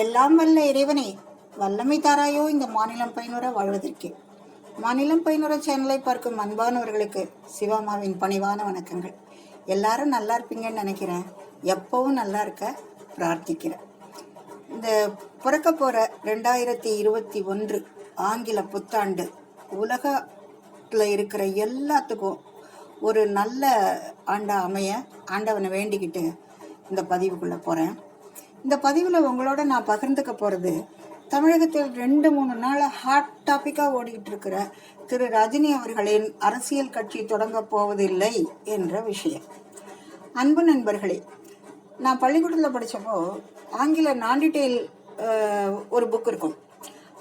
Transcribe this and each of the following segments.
எல்லாம் வல்ல இறைவனே வல்லமை தாராயோ இந்த மாநிலம் பயனுற வாழ்வதற்கு. மாநிலம் பயனுற சேனலை பார்க்கும் அன்பானவர்களுக்கு சிவாமாவின் பணிவான வணக்கங்கள். எல்லாரும் நல்லா இருப்பீங்கன்னு நினைக்கிறேன். எப்பவும் நல்லா இருக்க பிரார்த்திக்கிறேன். இந்த பிறக்க போகிற ரெண்டாயிரத்தி இருபத்தி ஒன்று ஆங்கில புத்தாண்டு உலகத்தில் இருக்கிற எல்லாத்துக்கும் ஒரு நல்ல ஆண்டா அமைய ஆண்டவனை வேண்டிக்கிட்டு இந்த பதிவுக்குள்ளே போகிறேன் இந்த பதிவில் உங்களோட நான் பகிர்ந்துக்க போகிறது தமிழகத்தில் ரெண்டு மூணு நாள் ஹாட் டாப்பிக்காக ஓடிக்கிட்டு இருக்கிற திரு ரஜினி அவர்களின் அரசியல் கட்சி தொடங்கப் போவதில்லை என்ற விஷயம். அன்பு நண்பர்களே நான் பள்ளிக்கூடத்தில் படித்தப்போ ஆங்கில நாண்டிடெயில் ஒரு புக் இருக்கும்.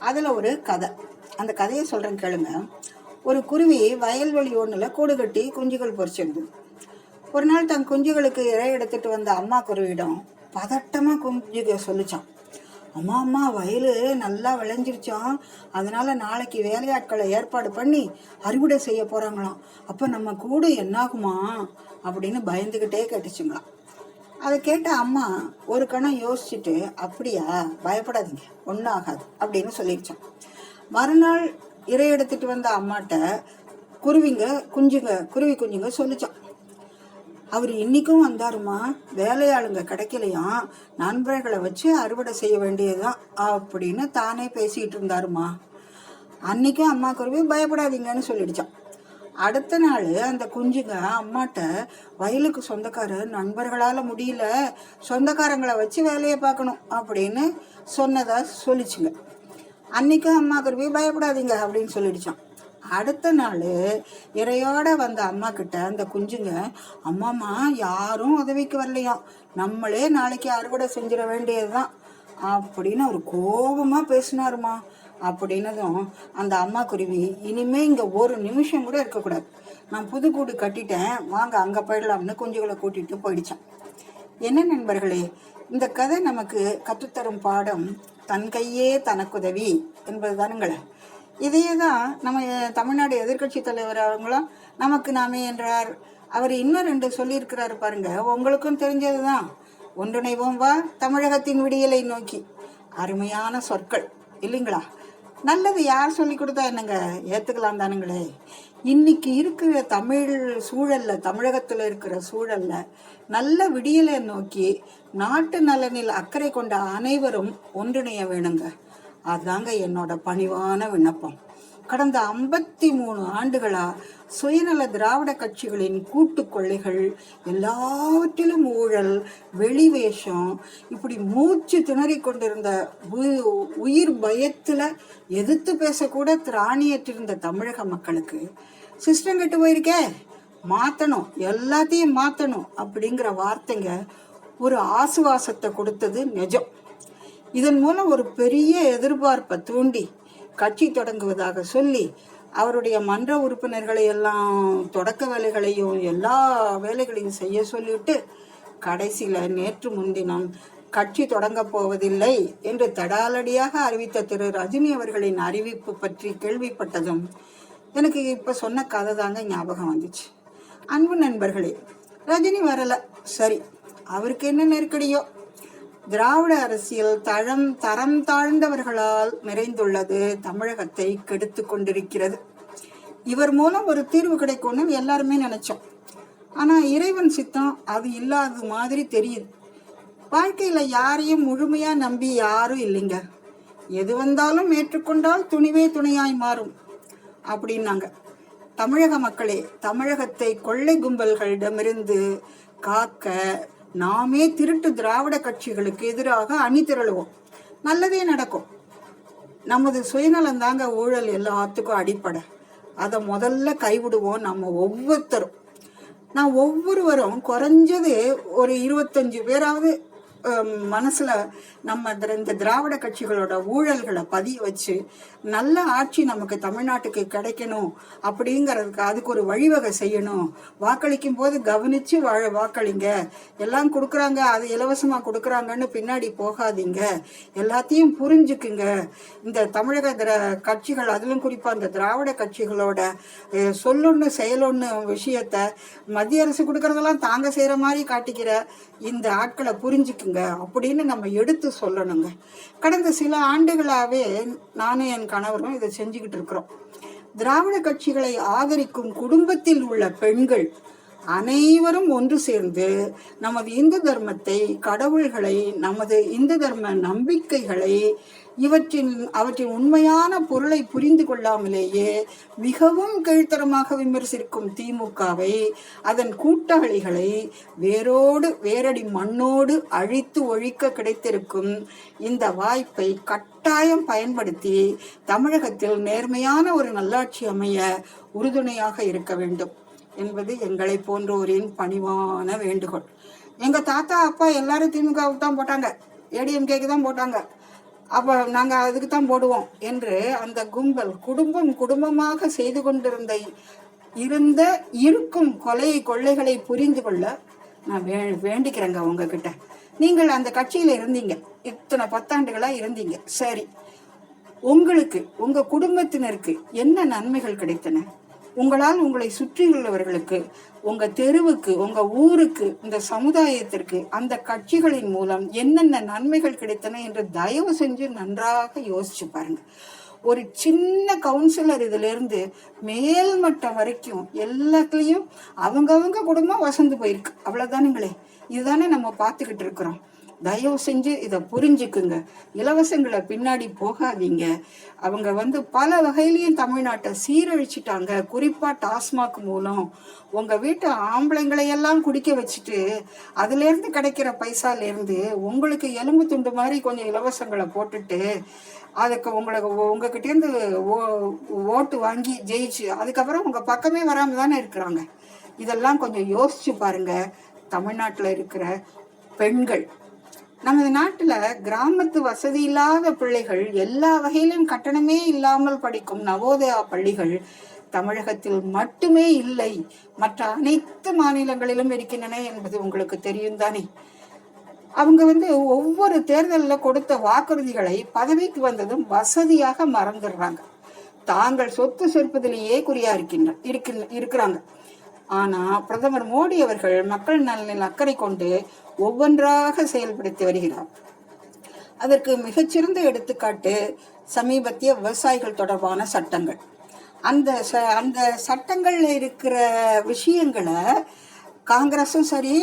அதில் ஒரு கதை. அந்த கதையை சொல்கிறேன் கேளுங்க. ஒரு குருவி வயல்வெளி ஒன்றில் கூடு கட்டி குஞ்சுகள் பொறிச்சிருந்தது. ஒரு நாள் தன் குஞ்சுகளுக்கு இறை எடுத்துட்டு வந்த அம்மா குருவிடம் பதட்டமாக குஞ்சுக சொல்லிச்சான். அம்மா அம்மா வயல் நல்லா விளைஞ்சிருச்சான் அதனால நாளைக்கு வேலையாட்களை ஏற்பாடு பண்ணி அறுவடை செய்ய போறாங்களாம். அப்போ நம்ம கூடு என்னாகுமா? அப்படின்னு பயந்துக்கிட்டே கேட்டுச்சுங்களாம். அதை கேட்ட அம்மா ஒரு கணம் யோசிச்சுட்டு அப்படியா? பயப்படாதீங்க. ஒன்றும் ஆகாது. அப்படின்னு சொல்லிடுச்சான் மறுநாள் இறை எடுத்துட்டு வந்த அம்மாட்ட குருவிங்க குஞ்சுங்க குருவி குஞ்சுங்க சொல்லிச்சான். அவர் இன்னைக்கும் வந்தாருமா? வேலையாளுங்க கிடைக்கலையாம் நண்பர்களை வச்சு அறுவடை செய்ய வேண்டியதுதான் அப்படின்னு தானே பேசிக்கிட்டு இருந்தாருமா. அன்னைக்கும் அம்மா குருவி பயப்படாதீங்கன்னு சொல்லிடுச்சான் அடுத்த நாள் அந்த குஞ்சுங்க அம்மாட்ட வயலுக்கு சொந்தக்காரர் நண்பர்களால் முடியல. சொந்தக்காரங்களை வச்சு வேலையை பார்க்கணும். அப்படின்னு சொன்னதாக சொல்லிச்சுங்க. அன்னைக்கும் அம்மா குருவி பயப்படாதீங்க. அப்படின்னு சொல்லிடுச்சான் அடுத்த நாள் இறையோட வந்த அம்மா கிட்ட அந்த குஞ்சுங்க அம்மாம்மா யாரும் உதவிக்கு வரலையாம் நம்மளே நாளைக்கு அறுவடை செஞ்சிட வேண்டியதுதான். அப்படின்னு அவர் கோபமாக பேசினாருமா. அப்படின்னதும் அந்த அம்மா குருவி இனிமே இங்கே ஒரு நிமிஷம் கூட இருக்கக்கூடாது. நான் புது கூடு கட்டிட்டேன். வாங்க அங்கே போயிடலாம்னு குஞ்சுகளை கூட்டிட்டு போயிடுச்சான் என்ன நண்பர்களே இந்த கதை நமக்கு கற்றுத்தரும் பாடம் தன் கையே தனக்குதவி என்பது தானுங்களே இதையே தான் நம்ம தமிழ்நாடு எதிர்க்கட்சி தலைவர் அவங்களும் நமக்கு நாமே என்றார். அவர் இன்னும் ரெண்டு சொல்லியிருக்கிறாரு பாருங்க. உங்களுக்கும் தெரிஞ்சது தான் ஒன்றிணைவோம் வா தமிழகத்தின் விடியலை நோக்கி. அருமையான சொற்கள் இல்லைங்களா? நல்லது யார் சொல்லி கொடுத்தா என்னங்க? ஏற்றுக்கலாம் தானுங்களே. இன்னைக்கு இருக்கிற தமிழ் சூழல்ல தமிழகத்தில் இருக்கிற சூழல்ல நல்ல விடியலை நோக்கி நாட்டு நலனில் அக்கறை கொண்ட அனைவரும் ஒன்றிணைய வேணுங்க. அதாங்க என்னோட பணிவான விண்ணப்பம். கடந்த ஐம்பத்தி மூணு ஆண்டுகளா சுயநல திராவிட கட்சிகளின் கூட்டு கொள்ளைகள் எல்லாவற்றிலும் ஊழல் வெளிவேஷம் இப்படி மூச்சு திணறி கொண்டிருந்த உயிர் பயத்துல எதிர்த்து பேசக்கூட திராணியற்றிருந்த தமிழக மக்களுக்கு சிஸ்டம் கெட்டு போயிருக்கே மாத்தணும் எல்லாத்தையும் மாத்தணும் அப்படிங்கிற வார்த்தைங்க ஒரு ஆசுவாசத்தை கொடுத்தது நிஜம். இதன் மூலம் ஒரு பெரிய எதிர்பார்ப்பை தூண்டி கட்சி தொடங்குவதாக சொல்லி அவருடைய மன்ற உறுப்பினர்களை எல்லாம் தொடக்க வேலைகளையும் எல்லா வேலைகளையும் செய்ய சொல்லிட்டு கடைசியில் நேற்று முன்தினம் கட்சி தொடங்கப் போவதில்லை என்று தடாலடியாக அறிவித்த திரு. ரஜினி அவர்களின் அறிவிப்பு பற்றி கேள்விப்பட்டதும் எனக்கு இப்போ சொன்ன கதை தாங்க ஞாபகம் வந்துச்சு. அன்பு நண்பர்களே ரஜினி வரல. சரி அவருக்கு என்ன நெருக்கடியோ? திராவிட அரசியல் தழம் தரம் தாழ்ந்தவர்களால் நிறைந்துள்ளது. தமிழகத்தை கெடுத்து கொண்டிருக்கிறது. இவர் மூலம் ஒரு தீர்வு கிடைக்கும்னு எல்லாருமே நினைச்சோம். ஆனா இறைவன் சித்தம் அது இல்லாத மாதிரி தெரியுது. வாழ்க்கையில யாரையும் முழுமையா நம்பி யாரும் இல்லைங்க. எது வந்தாலும் ஏற்றுக்கொண்டால் துணிவே துணையாய் மாறும் அப்படின்னாங்க. தமிழக மக்களே தமிழகத்தை கொள்ளை கும்பல்களிடமிருந்து காக்க நாமே திருட்டு திராவிட கட்சிகளுக்கு எதிராக அணி திரளுவோம் நல்லதே நடக்கும். நமது சுயநலம் தாங்க ஊழல் எல்லாத்துக்கும் அடிப்படை. அதை முதல்ல கைவிடுவோம் நம்ம ஒவ்வொருத்தரும். நான் ஒவ்வொருவரும் குறைஞ்சது ஒரு இருபத்தஞ்சு பேராவது மனசுல நம்ம இந்த திராவிட கட்சிகளோட ஊழல்களை பதிய வச்சு நல்ல ஆட்சி நமக்கு தமிழ்நாட்டுக்கு கிடைக்கணும் அப்படிங்கிறதுக்கு அதுக்கு ஒரு வழிவகை செய்யணும். வாக்களிக்கும் போது கவனிச்சு வாழ வாக்களிங்க. எல்லாம் கொடுக்குறாங்க அது இலவசமா கொடுக்குறாங்கன்னு பின்னாடி போகாதீங்க. எல்லாத்தையும் புரிஞ்சுக்குங்க. இந்த தமிழக திர கட்சிகள் அதிலும் குறிப்பா இந்த திராவிட கட்சிகளோட சொல்லொன்னு செயலொன்னு விஷயத்த மத்திய அரசு கொடுக்கறதெல்லாம் தாங்க செய்யற மாதிரி காட்டிக்கிற இந்த ஆட்களை புரிஞ்சுக்குங்க. இருக்குங்க அப்படின்னு நம்ம எடுத்து சொல்லணுங்க. கடந்த சில ஆண்டுகளாகவே நானும் என் கணவரும் இதை செஞ்சுக்கிட்டு இருக்கிறோம். திராவிட கட்சிகளை ஆதரிக்கும் குடும்பத்தில் உள்ள பெண்கள் அனைவரும் ஒன்று சேர்ந்து நமது இந்து தர்மத்தை கடவுள்களை நமது இந்து தர்ம நம்பிக்கைகளை இவற்றின் அவற்றின் உண்மையான பொருளை புரிந்து கொள்ளாமலேயே மிகவும் கீழ்த்தரமாக விமர்சிக்கும் திமுகவை அதன் கூட்டாளிகளை வேரோடு வேரடி மண்ணோடு அழித்து ஒழிக்க கிடைத்திருக்கும் இந்த வாய்ப்பை கட்டாயம் பயன்படுத்தி தமிழகத்தில் நேர்மையான ஒரு நல்லாட்சி அமைய உறுதுணையாக இருக்க வேண்டும். என்பது எங்களை போன்றோரின் பணிவான வேண்டுகோள். எங்க தாத்தா அப்பா எல்லாரும் திமுகவுக்கு தான் போட்டாங்க. ஏடிஎம்கேக்கு தான் போட்டாங்க. அப்போ நாங்கள் அதுக்கு தான் போடுவோம் என்று அந்த கும்பல் குடும்பம் குடும்பமாக செய்து கொண்டிருந்த இருந்த இருக்கும் கொலை கொள்ளைகளை புரிந்து கொள்ள நான் வே வேண்டிக்கிறேங்க உங்ககிட்ட. நீங்கள் அந்த கட்சியில் இருந்தீங்க. இத்தனை பத்தாண்டுகளாக இருந்தீங்க. சரி. உங்களுக்கு உங்க குடும்பத்தினருக்கு என்ன நன்மைகள் கிடைத்தன? உங்களால் உங்களை சுற்றியுள்ளவர்களுக்கு உங்க தெருவுக்கு உங்க ஊருக்கு இந்த சமுதாயத்திற்கு அந்த கட்சிகளின் மூலம் என்னென்ன நன்மைகள் கிடைத்தன என்று தயவு செஞ்சு நன்றாக யோசிச்சு பாருங்க. ஒரு சின்ன கவுன்சிலர் இதுல இருந்து மேல்மட்டம் வரைக்கும் எல்லாத்துலயும் அவங்கவங்க குடும்பம் வசந்து போயிருக்கு. அவ்வளவுதானுங்களே. இதுதானே நம்ம பார்த்துக்கிட்டு இருக்கிறோம். தயவு செஞ்சு இதை புரிஞ்சுக்குங்க. இலவசங்களை பின்னாடி போகாதீங்க. அவங்க வந்து பல வகையிலையும் தமிழ்நாட்டை சீரழிச்சிட்டாங்க. குறிப்பாக டாஸ்மாக் மூலம். உங்கள் வீட்டு ஆம்பளைங்களையெல்லாம் குடிக்க வச்சுட்டு அதுலேருந்து கிடைக்கிற பைசாலேருந்து உங்களுக்கு எலும்பு துண்டு மாதிரி கொஞ்சம் இலவசங்களை போட்டுட்டு அதுக்கு உங்களுக்கு உங்ககிட்டேருந்து ஓ ஓட்டு வாங்கி ஜெயிச்சு அதுக்கப்புறம் உங்கள் பக்கமே வராமல் தானே இருக்கிறாங்க. இதெல்லாம் கொஞ்சம் யோசிச்சு பாருங்க. தமிழ்நாட்டில் இருக்கிற பெண்கள். நமது நாட்டுல கிராமத்து வசதி இல்லாத பிள்ளைகள் எல்லா வகையிலும் கட்டணமே இல்லாமல் படிக்கும் நவோதயா பள்ளிகள் தமிழகத்தில் மட்டுமே இல்லை. மற்ற அனைத்து மாநிலங்களிலும் இருக்கின்றன என்பது உங்களுக்கு தெரியும் தானே. அவங்க வந்து ஒவ்வொரு தேர்தலில் கொடுத்த வாக்குறுதிகளை பதவிக்கு வந்ததும் வசதியாக மறந்துடுறாங்க. தாங்கள் சொத்து சேர்ப்பதிலேயே குறியா இருக்கின்ற இருக்கிறாங்க. ஆனா பிரதமர் மோடி அவர்கள் மக்கள் நலனில் அக்கறை கொண்டு ஒவ்வொன்றாக செயல்படுத்தி வருகிறார். அதற்கு மிகச்சிறந்த எடுத்துக்காட்டு சமீபத்திய விவசாயிகள் தொடர்பான சட்டங்கள். அந்த அந்த சட்டங்கள்ல இருக்கிற விஷயங்களை காங்கிரஸும் சரி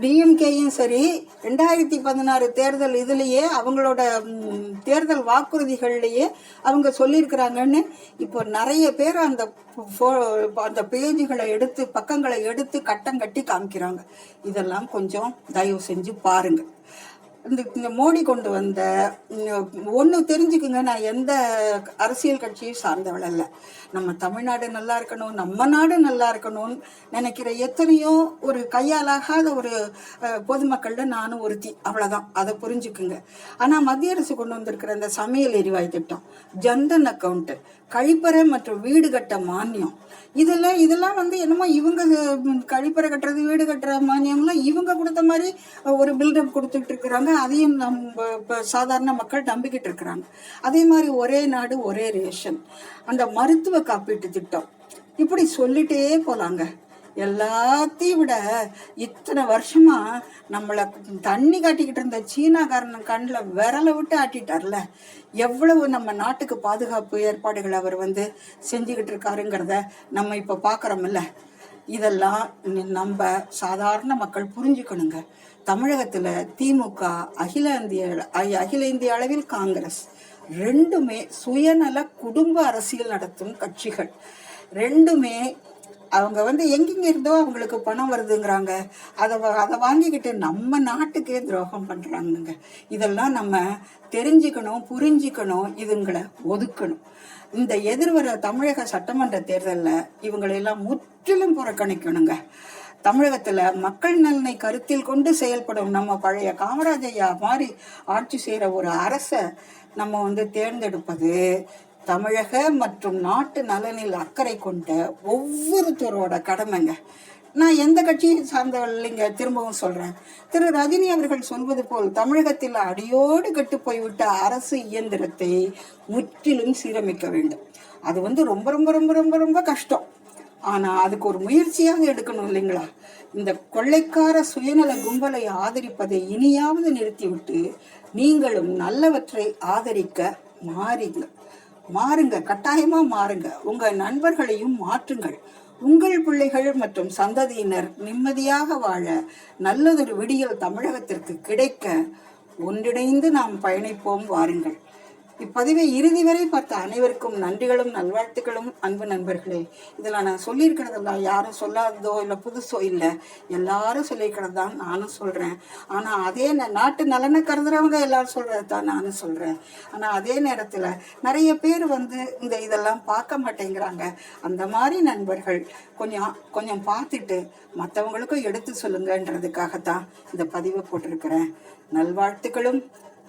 டிஎம்கேயும் சரி ரெண்டாயிரத்தி பதினாறு தேர்தல் இதுலேயே அவங்களோட தேர்தல் வாக்குறுதிகள்லையே அவங்க சொல்லியிருக்கிறாங்கன்னு இப்போ நிறைய பேர் அந்த அந்த பேஜுகளை எடுத்து பக்கங்களை எடுத்து கட்டம் கட்டி காமிக்கிறாங்க. இதெல்லாம் கொஞ்சம் தயவு செஞ்சு பாருங்கள் இந்த இந்த மோடி கொண்டு வந்த ஒன்று தெரிஞ்சுக்குங்க நான் எந்த அரசியல் கட்சியும் சார்ந்தவள் அல்ல. நம்ம தமிழ்நாடு நல்லா இருக்கணும் நம்ம நாடு நல்லா இருக்கணும்னு நினைக்கிற எத்தனையோ ஒரு கையாலாகாத ஒரு பொதுமக்கள்ல நானும் ஒருத்தி. அவ்வளோதான் அதை புரிஞ்சுக்குங்க. ஆனால் மத்திய அரசு கொண்டு வந்திருக்கிற இந்த சமையல் எரிவாயு திட்டம் ஜன்தன் அக்கௌண்ட்டு கழிப்பறை மற்றும் வீடு கட்ட மானியம் இதெல்லாம் இதெல்லாம் வந்து என்னமோ இவங்க கழிப்பறை கட்டுறது வீடு கட்டுற மானியம்லாம் இவங்க கொடுத்த மாதிரி ஒரு பில்டப் கொடுத்துட்டு இருக்கிறாங்க. அதையும் நம்ம சாதாரண மக்கள் நம்பிக்கிட்டு இருக்கிறாங்க. அதே மாதிரி ஒரே நாடு ஒரே ரேஷன். அந்த மருத்துவ காப்பீட்டு திட்டம். இப்படி சொல்லிட்டே போலாங்க. எல்லாத்தையும் விட இத்தனை வருஷமா நம்மளை தண்ணி காட்டிக்கிட்டு இருந்த சீனாக்காரன் கண்ணில் விரலை விட்டு ஆட்டிட்டார்ல. எவ்வளவு நம்ம நாட்டுக்கு பாதுகாப்பு ஏற்பாடுகள் அவர் வந்து செஞ்சுக்கிட்டு இருக்காருங்கிறத நம்ம இப்போ பார்க்குறோம்ல இதெல்லாம் நம்ம சாதாரண மக்கள் புரிஞ்சுக்கணுங்க. தமிழகத்தில் திமுக அகில இந்திய அகில இந்திய அளவில் காங்கிரஸ் ரெண்டுமே சுயநல குடும்ப அரசியல் நடத்தும் கட்சிகள். ரெண்டுமே அவங்க வந்து எங்கெங்க இருந்தோ அவங்களுக்கு பணம் வருதுங்கிறாங்க. அதை அதை வாங்கிக்கிட்டு நம்ம நாட்டுக்கே துரோகம் பண்ணுறாங்கங்க இதெல்லாம் நம்ம தெரிஞ்சுக்கணும் புரிஞ்சுக்கணும் இதுங்களை ஒதுக்கணும். இந்த எதிர்வர தமிழக சட்டமன்ற தேர்தலில் இவங்களெல்லாம் முற்றிலும் புறக்கணிக்கணுங்க. தமிழகத்துல மக்கள் நலனை கருத்தில் கொண்டு செயல்படும் நம்ம பழைய காமராஜையா மாதிரி ஆட்சி செய்யற ஒரு அரசை நம்ம வந்து தேர்ந்தெடுப்பது தமிழக மற்றும் நாட்டு நலனில் அக்கறை கொண்ட ஒவ்வொருத்தரோட கடமைங்க. நான் எந்த கட்சியை சார்ந்தவள் இல்லைங்க திரும்பவும் சொல்றேன். திரு ரஜினி அவர்கள் சொல்வது போல் தமிழகத்தில் அடியோடு கெட்டு போய்விட்ட அரசு இயந்திரத்தை முற்றிலும் சீரமைக்க வேண்டும். அது வந்து ரொம்ப ரொம்ப ரொம்ப ரொம்ப ரொம்ப கஷ்டம். ஆனா அதுக்கு ஒரு முயற்சியாக எடுக்கணும் இல்லைங்களா? இந்த கொள்ளைக்கார சுயநல கும்பலை ஆதரிப்பதை இனியாவது நிறுத்திவிட்டு நீங்களும் நல்லவற்றை ஆதரிக்க மாறிங்க. மாறுங்க கட்டாயமா மாறுங்க. உங்க நண்பர்களையும் மாற்றுங்கள். உங்கள் பிள்ளைகள் மற்றும் சந்ததியினர் நிம்மதியாக வாழ நல்லதொரு விடியல் தமிழகத்திற்கு கிடைக்க ஒன்றிணைந்து நாம் பயணிப்போம் வாருங்கள். இப்பதிவை இறுதி வரை பார்த்த அனைவருக்கும் நன்றிகளும் நல்வாழ்த்துக்களும் அன்பு நண்பர்களே. இதில் நான் சொல்லியிருக்கிறதெல்லாம் யாரும் சொல்லாததோ இல்லை புதுசோ இல்லை. எல்லாரும் சொல்லியிருக்கிறது தான் நானும் சொல்கிறேன் ஆனால் அதே நாட்டு நலனை கருதுறவங்க எல்லாரும் சொல்கிறது தான் நானும் சொல்கிறேன் ஆனால் அதே நேரத்தில் நிறைய பேர் வந்து இந்த இதெல்லாம் பார்க்க மாட்டேங்கிறாங்க. அந்த மாதிரி நண்பர்கள் கொஞ்சம் கொஞ்சம் பார்த்துட்டு மற்றவங்களுக்கும் எடுத்து சொல்லுங்கன்றதுக்காகத்தான் இந்த பதிவை போட்டிருக்கிறேன். நல்வாழ்த்துக்களும்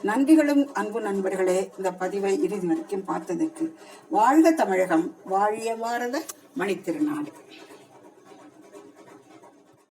நன்றிகளும் அன்பு நண்பர்களே இந்த பதிவை இறுதி வரைக்கும் பார்த்ததற்கு வாழ்க தமிழகம் வாழிய பாரத மணித்திருநாடு